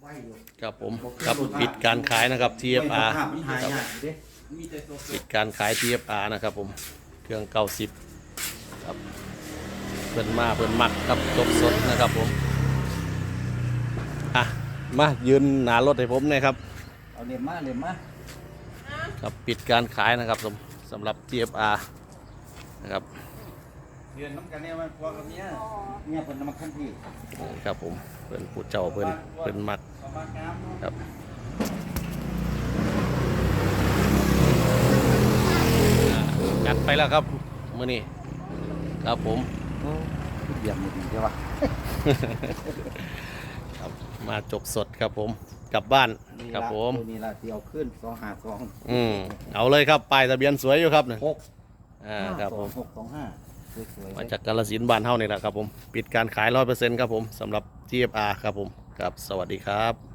ไหวอยู่ครับผมครับปิดการขายนะครับ TFR ภาพมันหายากเด้มีแต่ตัวปิดการขาย TFR นะครับผมเครื่อง90ครับเพิ่นมาเพิ่นมักครับจบสดนะครับผมอะมายืนหนารถให้ผมหน่อยครับ เอาเรียมมาเรียมมาครับปิดการขายนะครับสำสำหรับ TFR นะครับ เรียนน้ำกันเนี่ยมันพอกับเนี้ยเนี่ยเป็นน้ำมันขั้นที่นี่ครับผมเพิ่นผู้เจ้าเพิ่นเพิ่นมักประมาณน้ำครับอ่าจัดไปแล้วครับมื้อนี้ครับผมเยี่ยมดีใช่ปะครับมาจบสดครับผมกลับบ้านครับผมตัวนี้ละที่เอาขึ้นสองหาสองอืมเอาเลยครับป้ายทะเบียนสวยอยู่ครับเนี่ยหกอ่าครับผมหกสองห้าสวยๆ มาจากกาลสินบ้านเฮานี่แหละครับผม ปิดการขายร้อยเปอร์เซ็นต์ครับผมสำหรับ TFR ครับผมครับสวัสดีครับ